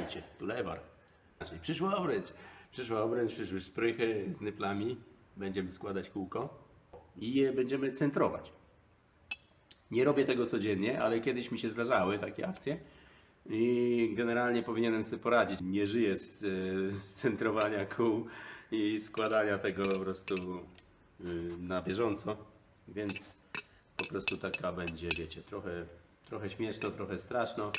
Witajcie, tu lewar. Znaczy, przyszła obręcz. Przyszła obręcz, przyszły szprychy z nyplami. Będziemy składać kółko i je będziemy centrować. Nie robię tego codziennie, ale kiedyś mi się zdarzały takie akcje i generalnie powinienem sobie poradzić. Nie żyję z, e, z centrowania kół i składania tego po prostu y, na bieżąco, więc po prostu taka będzie, wiecie, trochę, trochę śmieszno, trochę straszno.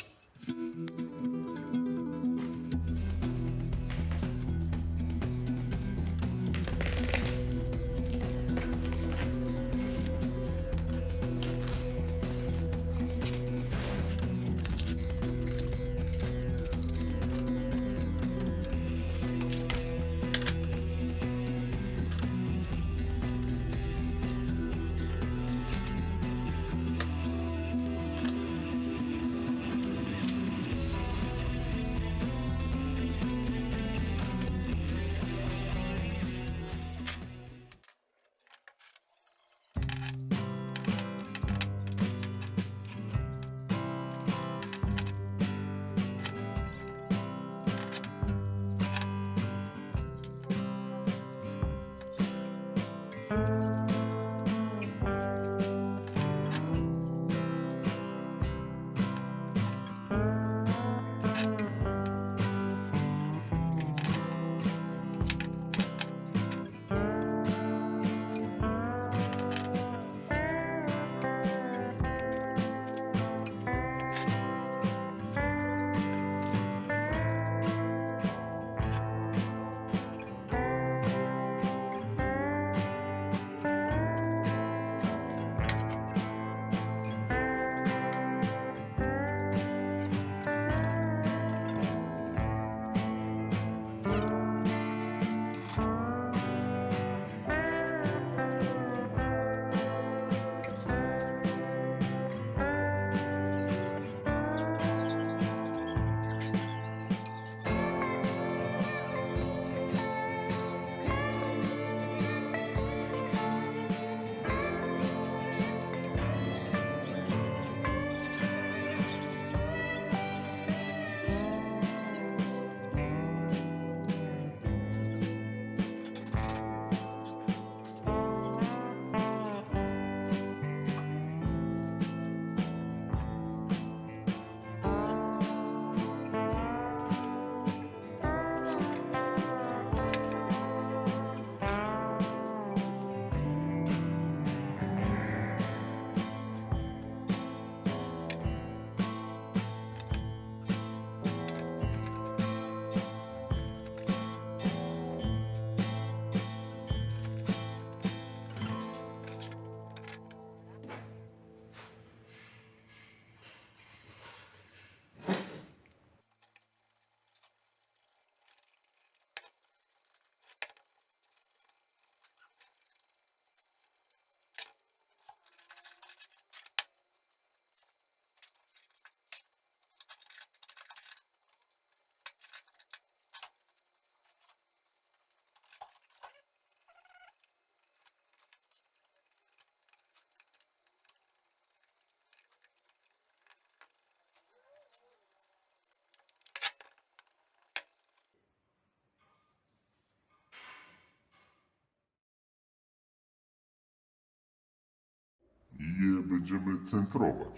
Je będziemy centrować.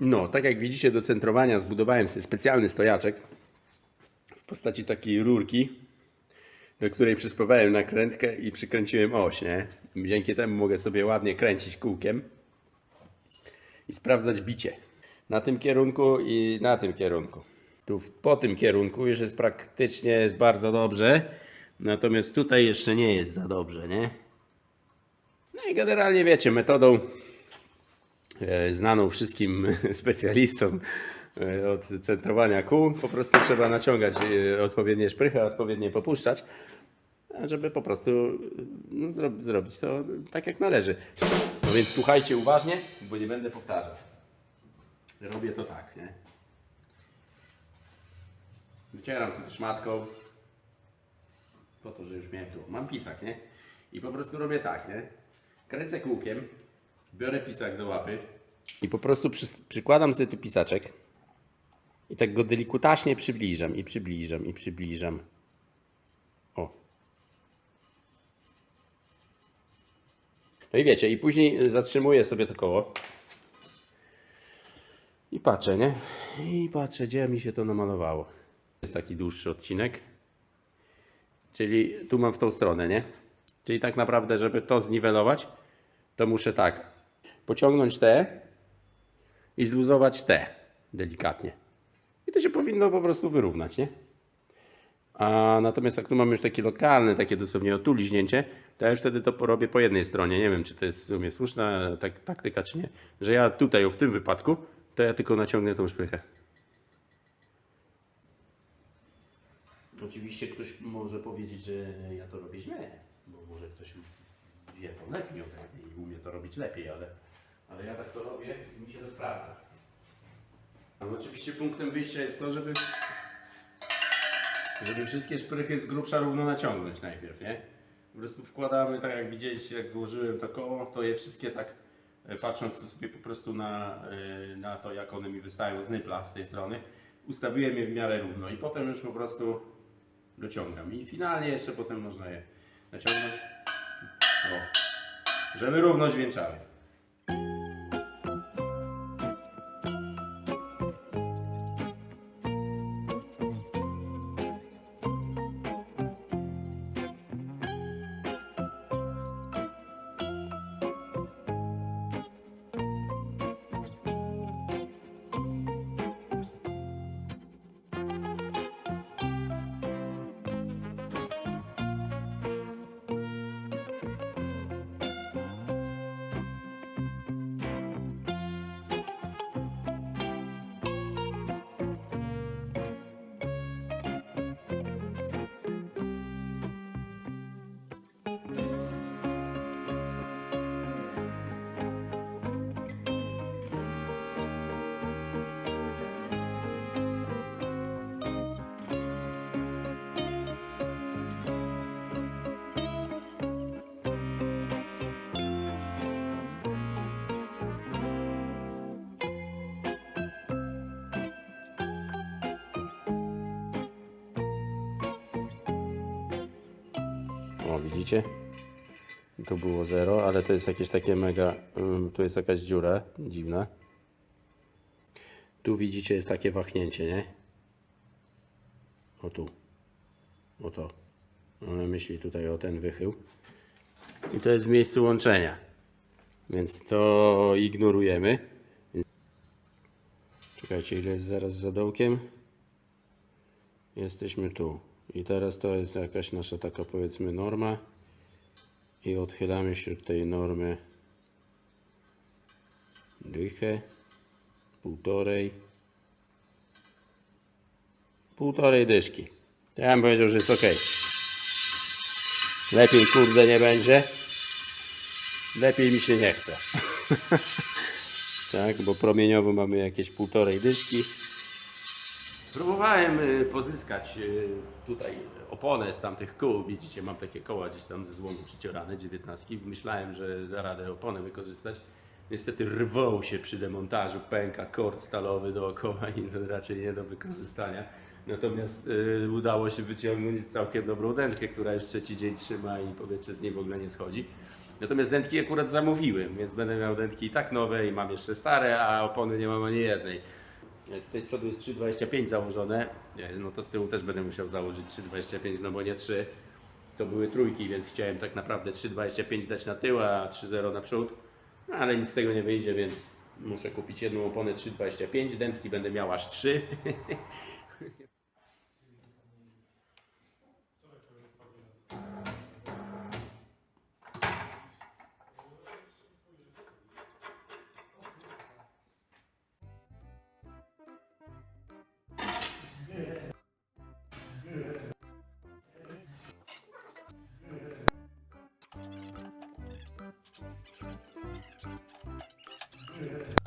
No, tak jak widzicie, do centrowania zbudowałem sobie specjalny stojaczek w postaci takiej rurki, do której przyspawałem nakrętkę i przykręciłem oś, nie? Dzięki temu mogę sobie ładnie kręcić kółkiem i sprawdzać bicie. Na tym kierunku i na tym kierunku. Tu po tym kierunku już jest praktycznie jest bardzo dobrze, natomiast tutaj jeszcze nie jest za dobrze, nie? No i generalnie wiecie, metodą e, znaną wszystkim specjalistom e, od centrowania kół. Po prostu trzeba naciągać e, odpowiednie szprychy, a odpowiednio popuszczać, żeby po prostu no, zro zrobić to tak jak należy. No więc słuchajcie uważnie, bo nie będę powtarzał. Robię to tak, nie? Wycieram sobie szmatką po to, że już miałem tu. Mam pisak, nie? I po prostu robię tak, nie? Kręcę kółkiem, biorę pisak do łapy i po prostu przy, przykładam sobie tu pisaczek I tak go delikutaśnie przybliżam i przybliżam i przybliżam. O. No i wiecie, i później zatrzymuję sobie to koło. I patrzę, nie? I patrzę, gdzie mi się to namalowało. Jest taki dłuższy odcinek. Czyli tu mam w tą stronę, nie? Czyli tak naprawdę, żeby to zniwelować, to muszę tak pociągnąć te i zluzować te delikatnie. I to się powinno po prostu wyrównać, nie? A natomiast jak tu mamy już takie lokalne, takie dosłownie otuliźnięcie, to ja już wtedy to porobię po jednej stronie. Nie wiem, czy to jest w sumie słuszna tak, taktyka, czy nie. Że ja tutaj, w tym wypadku, to ja tylko naciągnę tą szprychę. Oczywiście ktoś może powiedzieć, że ja to robię źle, bo może ktoś wie to lepiej ode mnie i umie to robić lepiej, ale, ale ja tak to robię i mi się to sprawdza. Ale oczywiście punktem wyjścia jest to, żeby, żeby wszystkie szprychy z grubsza równo naciągnąć najpierw, nie? Po prostu wkładamy, tak jak widzieliście, jak złożyłem to koło, to je wszystkie tak, e, patrząc to sobie po prostu na, e, na to, jak one mi wystają z nypla z tej strony, ustawiłem je w miarę równo i potem już po prostu dociągam. I finalnie jeszcze potem można je naciągnąć, o, żeby równo dźwięczały. O, widzicie? Tu było 0, ale to jest jakieś takie mega. tu jest jakaś dziura dziwna. Tu widzicie, jest takie wahnięcie, nie? O tu. O to. Myśli tutaj o ten wychył. I to jest w miejscu łączenia. Więc to ignorujemy. Czekajcie, ile jest zaraz za dołkiem? Jesteśmy tu. I teraz to jest jakaś nasza taka powiedzmy norma. I odchylamy się od tej normy dychę, półtorej, półtorej dyszki. Ja bym powiedział, że jest ok. Lepiej kurde nie będzie. Lepiej mi się nie chce. tak, bo promieniowo mamy jakieś półtorej dyszki. Próbowałem y, pozyskać y, tutaj oponę z tamtych kół. Widzicie, mam takie koła gdzieś tam ze złomu przyciorane, 19. Myślałem, że da radę oponę wykorzystać. Niestety rwą się przy demontażu, pęka kord stalowy dookoła i raczej nie do wykorzystania. Natomiast y, udało się wyciągnąć całkiem dobrą dętkę, która już trzeci dzień trzyma i powietrze z niej w ogóle nie schodzi. Natomiast dętki akurat zamówiłem, więc będę miał dętki i tak nowe i mam jeszcze stare, a opony nie mam ani jednej. Tutaj z przodu jest 3,25 założone, no to z tyłu też będę musiał założyć 3,25, no bo nie 3. To były trójki, więc chciałem tak naprawdę 3,25 dać na tył, a 3,0 na przód. No, ale nic z tego nie wyjdzie, więc muszę kupić jedną oponę 3,25, dętki będę miał aż 3. Yes.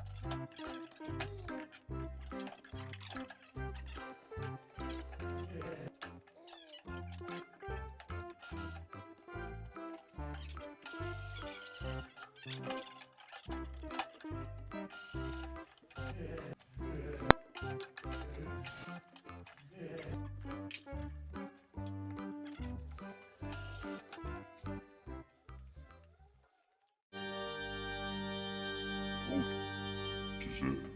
shit.